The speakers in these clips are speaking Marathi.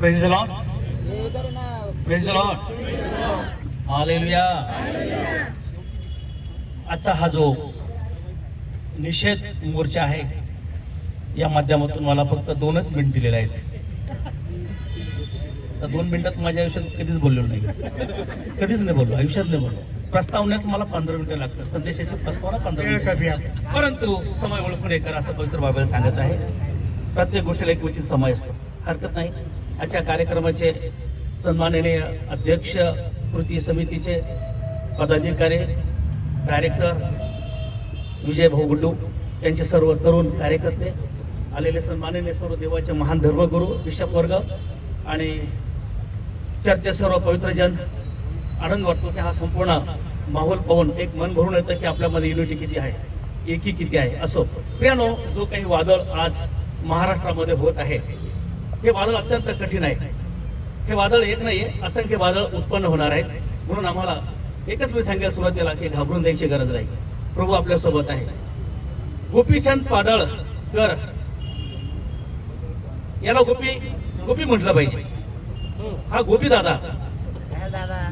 Lord. Praise the Lord. Hallelujah. आजचा हा जो निषेध मोर्चा आहे या माध्यमातून मला फक्त दोनच मिनिट दिलेले आहेत. तर दोन मिनिटात माझ्या आयुष्यात कधीच बोललो नाही. कधीच नाही बोललो आयुष्यात नाही बोललो. प्रस्तावण्यात मला पंधरा मिनिटं लागतात संदेशाची प्रस्तावना पंधरा मिनिटं परंतु समय ओळखून एकर असं पवित्र बाबेला सांगायचं आहे. प्रत्येक गोष्टीला एक उचित समय असतो. हरकत नाही. आजच्या कार्यक्रमाचे सन्माननीय अध्यक्ष कृती समितीचे पदाधिकारी डायरेक्टर विजय भाऊ गुड्डू त्यांचे सर्व तरुण कार्यकर्ते आलेले सन्माननीय सर्व देवाचे महान धर्मगुरू बिशप वर्ग आणि चर्चे सर्व पवित्रजन आनंद वाटतो की हा संपूर्ण माहोल पाहून एक मन भरून येतं की आपल्यामध्ये युनिटी किती आहे एकी किती आहे असो. प्रियानो जो काही वादळ आज महाराष्ट्रामध्ये होत आहे हे वादळ अत्यंत कठीण आहे. हे वादळ येत नाहीये असंख्य वादळ उत्पन्न होणार आहे म्हणून आम्हाला एकच मी सांगायला सुरुवातीला की घाबरून द्यायची गरज नाही. प्रभू आपल्यासोबत आहे. गोपीचंद पाडळकर याला गोपी गोपी म्हटलं पाहिजे. हा गोपी दादा.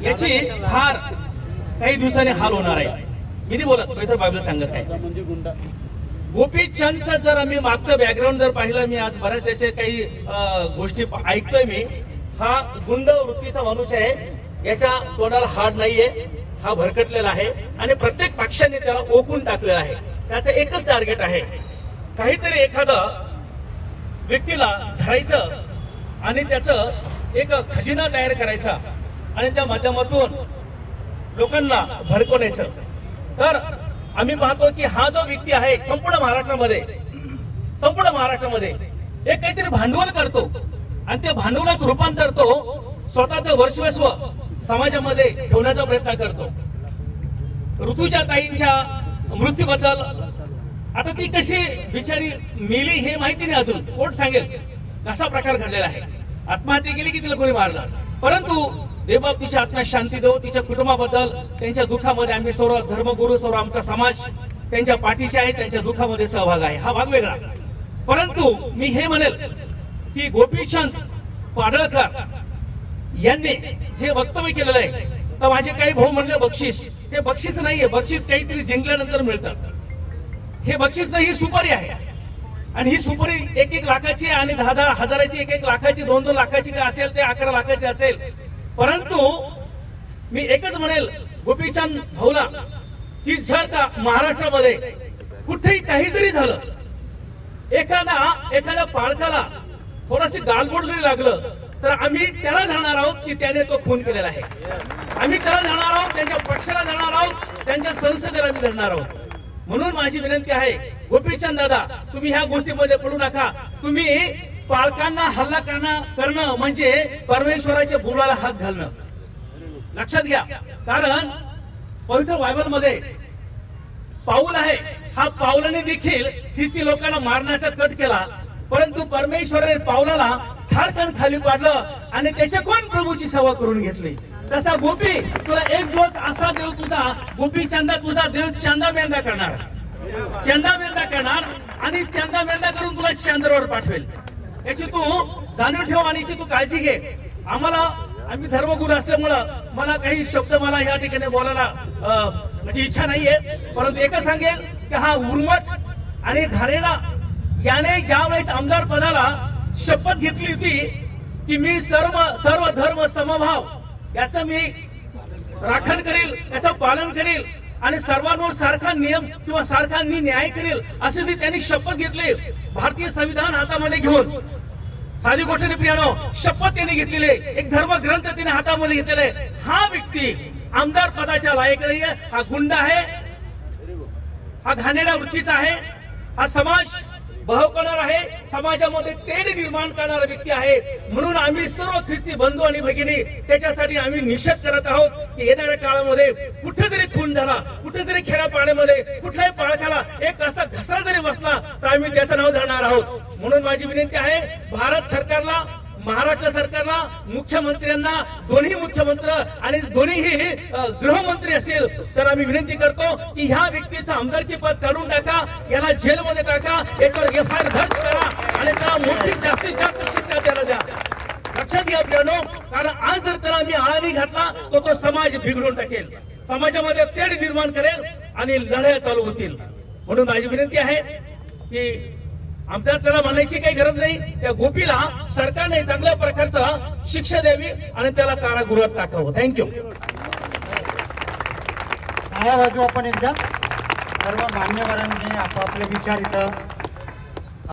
याची फार काही दिवसांनी हाल होणार आहे. मी नाही बोलत बायबल सांगत आहे. गोपीचंदचं जर आम्ही मागचं बॅकग्राऊंड जर पाहिलं मी आज बऱ्याच त्याचे काही गोष्टी ऐकतोय मी. हा गुंड वृत्तीचा माणूस आहे. याच्या तोंडाला हाड नाहीये. हा भरकटलेला आहे. आणि प्रत्येक पक्षाने त्याला ओकून टाकलेला आहे. त्याचं एकच टार्गेट आहे. काहीतरी एखादं व्यक्तीला धरायचं आणि त्याचं एक खजिना तयार करायचा आणि त्या माध्यमातून लोकांना भडकवण्याचं. तर आम्ही पाहतो की हा जो व्यक्ती आहे संपूर्ण महाराष्ट्रामध्ये संपूर्ण महाराष्ट्रामध्ये एक काहीतरी भांडवल करतो. आणि ते भांडवलात रूपांतर तो स्वतःचं वर्चस्व समाजामध्ये ठेवण्याचा प्रयत्न करतो. ऋतूच्या ताईंच्या मृत्यूबद्दल आता ती कशी बिचारी मेली हे माहिती नाही अजून. कोण सांगेल? कसा प्रकार घडलेला आहे? आत्महत्या केली की तिला कोणी मारलं? परंतु देवा तिच्या आत्म्यात शांती देऊ तिच्या कुटुंबाबद्दल त्यांच्या दुःखामध्ये आम्ही सर्व धर्मगुरू सर्व आमचा समाज त्यांच्या पाठीशी आहे त्यांच्या दुःखामध्ये सहभाग आहे. हा भाग वेगळा. परंतु मी हे म्हणेल की गोपीचंद पाडळकर यांनी जे वक्तव्य केलेलं आहे तर माझे काही भाऊ म्हणले बक्षीस. हे बक्षीस नाहीये बक्षीस काहीतरी जिंकल्यानंतर मिळतात हे बक्षीस नाही ही सुपारी आहे. आणि ही सुपारी एक एक लाखाची आणि दहा दहा हजाराची एक एक लाखाची दोन दोन लाखाची का असेल ते अकरा लाखाची असेल. परंतु मी एकच म्हणेल गोपीचंद भाऊला की जर का महाराष्ट्रामध्ये कुठेही काहीतरी झालं एखादा एखाद्या पालकाला थोडस गालबोट जरी लागलं तर आम्ही त्याला धरणार आहोत की त्याने तो खून केलेला आहे. आम्ही त्याला धरणार आहोत त्यांच्या पक्षाला धरणार आहोत त्यांच्या संसदेला धरणार आहोत. म्हणून माझी विनंती आहे गोपीचंद दादा तुम्ही ह्या गोष्टीमध्ये पडू नका. तुम्ही पालकांना हल्ला करणं करणं म्हणजे परमेश्वराच्या बुलाला हात घालणं. लक्षात घ्या. कारण पवित्र बायबलमध्ये पाऊल आहे. हा पावलाने देखील ख्रिस्ती लोकांना मारण्याचा कट केला. परंतु परमेश्वराने पावलाला ठारखण खाली पाडलं आणि त्याच्या कोण प्रभूची सेवा करून घेतली? तसा गोपी तुला एक दिवस असा देव तुझा गोपी चंदा तुझा देव चंदा मेंदा करणार. चंदा मेंदा करणार आणि चंदा मेंदा करून तुला चंद्रावर पाठवेल. याची तू जाणीव ठेव आणि याची तू काळजी घे. आम्हाला आम्ही धर्मगुरू असल्यामुळं मला काही शब्द मला या ठिकाणी बोलायला अं, म्हणजे इच्छा नाहीये. परंतु एकच सांगेल की हा उर्मट आणि घाणेरडा याने ज्या वेळेस आमदार पदाला शपथ घेतली होती की मी सर्व सर्व धर्म समभाव याचं मी राखण करेल याचं पालन करेल आणि सर्वांवर सारखा नियम किंवा सारखा मी न्याय करेल असे ते त्यांनी शपथ घेतले. भारतीय संविधान हातामध्ये घेऊन. साधी गोष्ट प्रियानो शपथ त्यांनी घेतलेली आहे. एक धर्म ग्रंथ त्याने हातामध्ये घेतलेला आहे. हा व्यक्ती आमदार पदाच्या लायक नाही हा गुंड आहे. हा घाणेरड्या वृत्तीचा आहे. हा समाज बहकणार आहे. समाजामध्ये तेढ निर्माण करणारा व्यक्ती आहे. म्हणून आम्ही सर्व ख्रिस्ती बंधू आणि भगिनी त्याच्यासाठी आम्ही निषेध करत आहोत की येणाऱ्या काळामध्ये कुठेतरी झाला. कुठेतरी खेड्यापाड्यामध्ये कुठल्याही पाळकाला एक असा घसरा जरी बसला तर आम्ही त्याचं नाव धरणार आहोत. म्हणून माझी विनंती आहे भारत सरकारला महाराष्ट्र सरकारला मुख्यमंत्र्यांना दोन्ही मुख्यमंत्री आणि दोन्हीही गृहमंत्री असतील तर आम्ही विनंती करतो की ह्या व्यक्तीचं आमदारकी पद काढून टाका याला जेलमध्ये टाका याच्यावर एफ आय आर करा आणि त्याला मोठी जास्तीत जास्त शिक्षा द्यायला द्या. लक्षात घ्या आपल्याला कारण आज जर त्याला आम्ही आळावी घातला तर तो समाज बिघडून टाकेल. समाजामध्ये तेढ निर्माण करेल आणि लढाया चालू होतील. म्हणून माझी विनंती आहे की आमच्या त्याला म्हणायची काही गरज नाही. त्या गोपीला सरकारने चांगल्या प्रकारचं शिक्षा द्यावी आणि त्याला कारागृहात टाकावं. थँक्यू टाळ्या आपण एकदा सर्व मान्यवरांनी आपापले विचार इथं